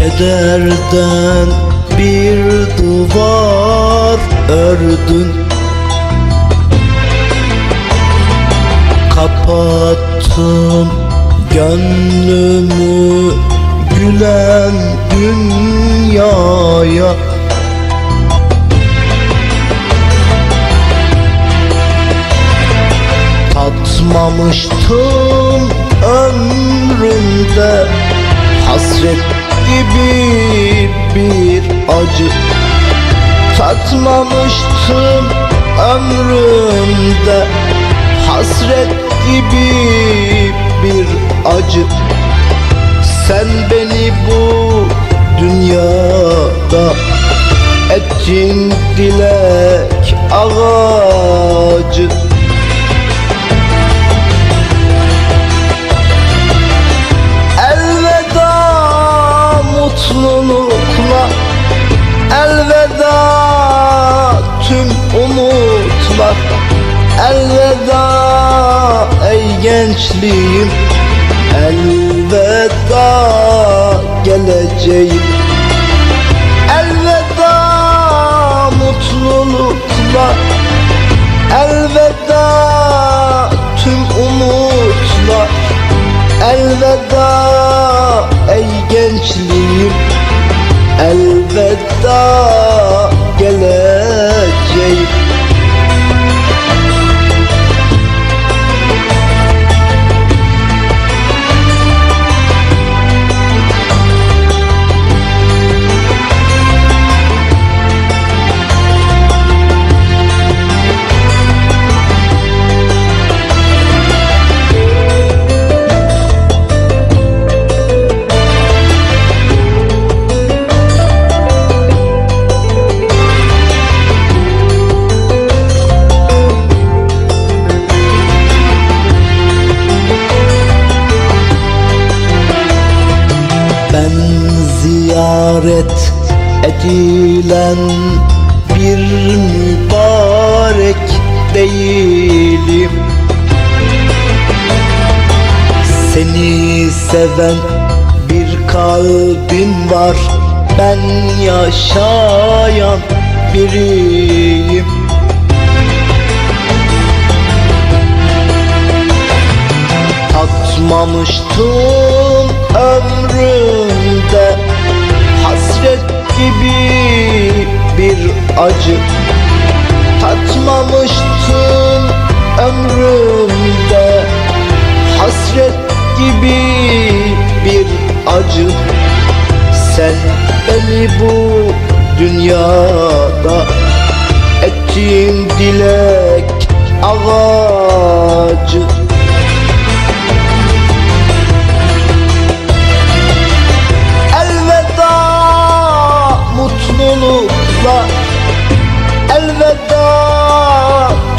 kederden bir duvar ördün. Kapattım gönlümü gülen dünyaya. Tatmamıştım ömrümde Hasret gibi bir acı Tatmamıştım ömrümde. Hasret gibi bir acı. Sen beni bu dünyada Ettin dilek ağacı Elveda ey gençliğim. Elveda geleceğim. Elveda mutluluklar Elveda tüm umutlar Elveda ey gençliğim. Elveda edilen bir mübarek değilim. Seni seven bir kalbim var Ben yaşayan biriyim. Tatmamıştım acı Tatmamıştım ömrümde. Hasret gibi bir acı. Sen beni bu dünyada Ettiğin dilek ağacı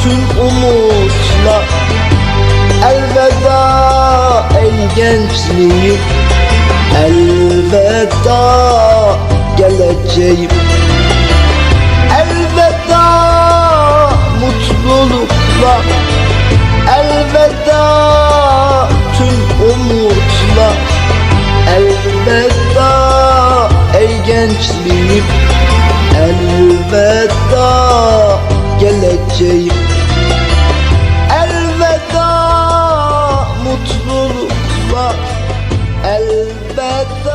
tüm umutla Elveda ey gençliğim. Elveda geleceğim. Elveda mutlulukla. Elveda tüm umutla. Elveda ey gençliğim back